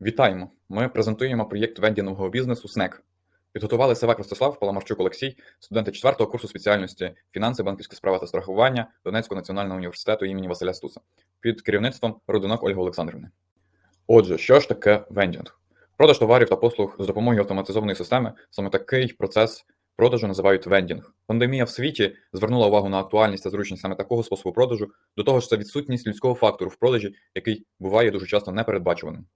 Вітаємо! Ми презентуємо проєкт вендінгового бізнесу СНЕК. Підготували Севак Ростислав, Паламарчук Олексій, студенти 4 курсу спеціальності фінанси, банківські справи та страхування Донецького національного університету імені Василя Стуса під керівництвом Родинок Ольги Олександрівни. Отже, що ж таке вендінг? Продаж товарів та послуг з допомогою автоматизованої системи саме такий процес продажу називають вендінг. Пандемія в світі звернула увагу на актуальність та зручність саме такого способу продажу, до того ж це відсутність людського фактору в продажі, який буває дуже часто непередбачуваним.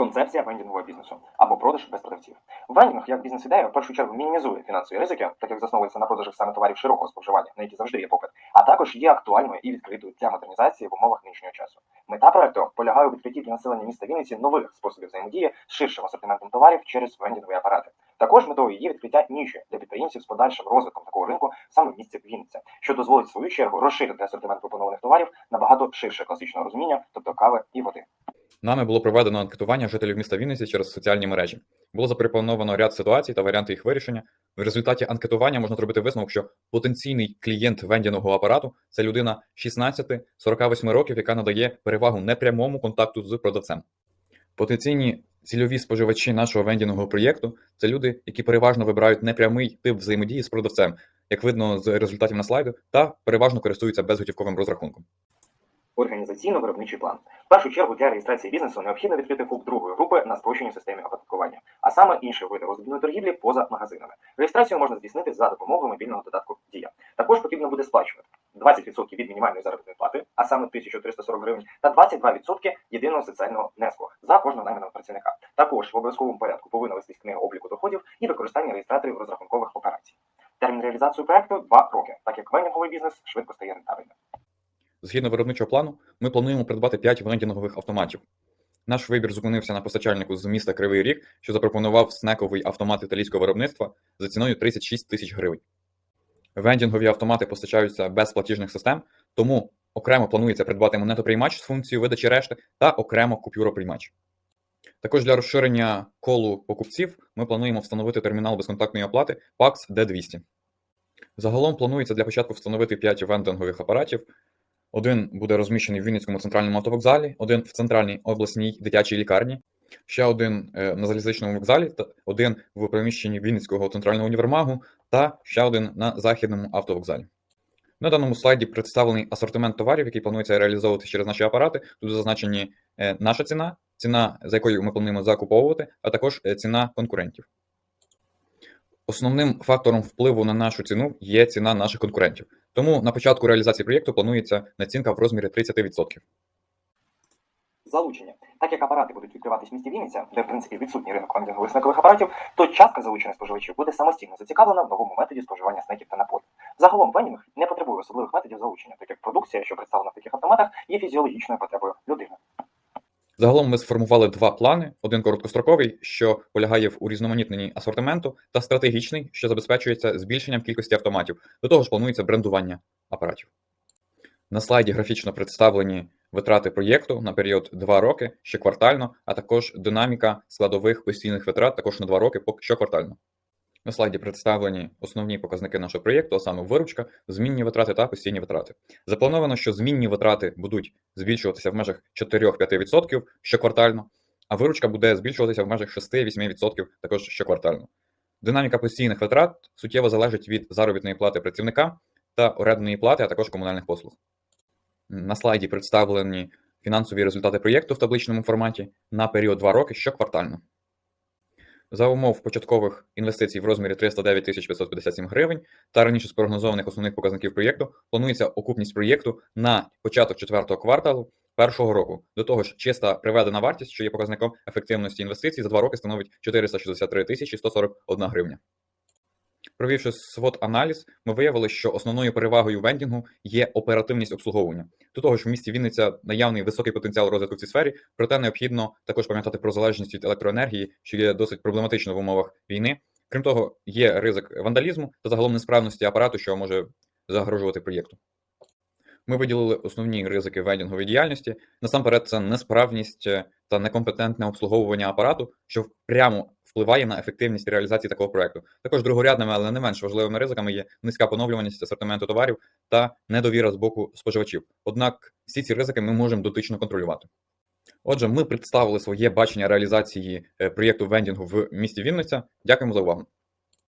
Концепція вендінгового бізнесу або продаж без продавців. Вендінг як бізнес-ідея в першу чергу мінімізує фінансові ризики, так як засновується на продажах саме товарів широкого споживання, на які завжди є попит, а також є актуальною і відкритою для модернізації в умовах нинішнього часу. Мета проекту полягає у відкритті для населення міста Вінниці нових способів взаємодії з ширшим асортиментом товарів через вендінгові апарати. Також метою є відкриття ніші для підприємців з подальшим розвитком такого ринку саме в місті Вінниця, що дозволить в свою чергу розширити асортимент пропонованих товарів набагато ширше класичного розуміння, тобто кави і води. Нами було проведено анкетування жителів міста Вінниці через соціальні мережі. Було запропоновано ряд ситуацій та варіанти їх вирішення. В результаті анкетування можна зробити висновок, що потенційний клієнт вендінгового апарату це людина 16-48 років, яка надає перевагу непрямому контакту з продавцем. Потенційні цільові споживачі нашого вендінгового проєкту це люди, які переважно вибирають непрямий тип взаємодії з продавцем, як видно з результатів на слайду, та переважно користуються безготівковим розрахунком. Організаційно-виробничий план. В першу чергу для реєстрації бізнесу необхідно відкрити ФУП другої групи на спрощеній системі оподаткування, а саме інші види роздрібної торгівлі поза магазинами. Реєстрацію можна здійснити за допомогою мобільного додатку Дія. Також потрібно буде сплачувати 20% від мінімальної заробітної плати, а саме 1340 гривень, та 22% єдиного соціального внеску за кожного найманого працівника. Також в обов'язковому порядку повинна вестись книга обліку доходів і використання реєстраторів розрахункових операцій. Термін реалізації проекту 2 роки, так як вендінговий бізнес швидко стає рентабельним. Згідно виробничого плану, ми плануємо придбати 5 вендінгових автоматів. Наш вибір зупинився на постачальнику з міста Кривий Ріг, що запропонував снековий автомат італійського виробництва за ціною 36 тисяч гривень. Вендінгові автомати постачаються без платіжних систем, тому окремо планується придбати монетоприймач з функцією видачі решти та окремо купюроприймач. Також для розширення колу покупців ми плануємо встановити термінал безконтактної оплати PAX D200. Загалом планується для початку встановити 5 вендингових апаратів. Один буде розміщений в Вінницькому центральному автовокзалі, один в центральній обласній дитячій лікарні, ще один е, на залізничному вокзалі, один в приміщенні Вінницького центрального універмагу та ще один на західному автовокзалі. На даному слайді представлений асортимент товарів, який планується реалізовувати через наші апарати. Тут зазначені е, наша ціна, ціна, за якою ми плануємо закуповувати, а також е, ціна конкурентів. Основним фактором впливу на нашу ціну є ціна наших конкурентів. Тому на початку реалізації проєкту планується націнка в розмірі 30%. Залучення. Так як апарати будуть відкриватись в місті Вінниця, де в принципі відсутній ринок вендингових апаратів, то частка залучених споживачів буде самостійно зацікавлена в новому методі споживання снеків та напоїв. Загалом вендінг не потребує особливих методів залучення, так як продукція, що представлена в таких автоматах, є фізіологічною потребою людини. Загалом ми сформували два плани: один короткостроковий, що полягає в урізноманітненні асортименту, та стратегічний, що забезпечується збільшенням кількості автоматів. До того ж, планується брендування апаратів. На слайді графічно представлені витрати проєкту на період 2 роки щоквартально, а також динаміка складових постійних витрат також на 2 роки щоквартально. На слайді представлені основні показники нашого проєкту, а саме виручка, змінні витрати та постійні витрати. Заплановано, що змінні витрати будуть збільшуватися в межах 4-5% щоквартально, а виручка буде збільшуватися в межах 6-8% також щоквартально. Динаміка постійних витрат суттєво залежить від заробітної плати працівника та орендної плати, а також комунальних послуг. На слайді представлені фінансові результати проєкту в табличному форматі на період 2 роки щоквартально. За умов початкових інвестицій в розмірі 309 557 гривень та раніше спрогнозованих основних показників проєкту планується окупність проєкту на початок четвертого кварталу першого року. До того ж, чиста приведена вартість, що є показником ефективності інвестицій, за два роки становить 463 тисячі 141 гривня. Провівши свот аналіз, ми виявили, що основною перевагою вендінгу є оперативність обслуговування. До того ж, в місті Вінниця наявний високий потенціал розвитку в цій сфері, проте необхідно також пам'ятати про залежність від електроенергії, що є досить проблематично в умовах війни. Крім того, є ризик вандалізму та загалом несправності апарату, що може загрожувати проєкту. Ми виділили основні ризики вендінгової діяльності. Насамперед, це несправність та некомпетентне обслуговування апарату, що прямо впливає на ефективність реалізації такого проекту. Також другорядними, але не менш важливими ризиками є низька поновлюваність асортименту товарів та недовіра з боку споживачів. Однак всі ці ризики ми можемо дотично контролювати. Отже, ми представили своє бачення реалізації е, проєкту вендінгу в місті Вінниця. Дякуємо за увагу.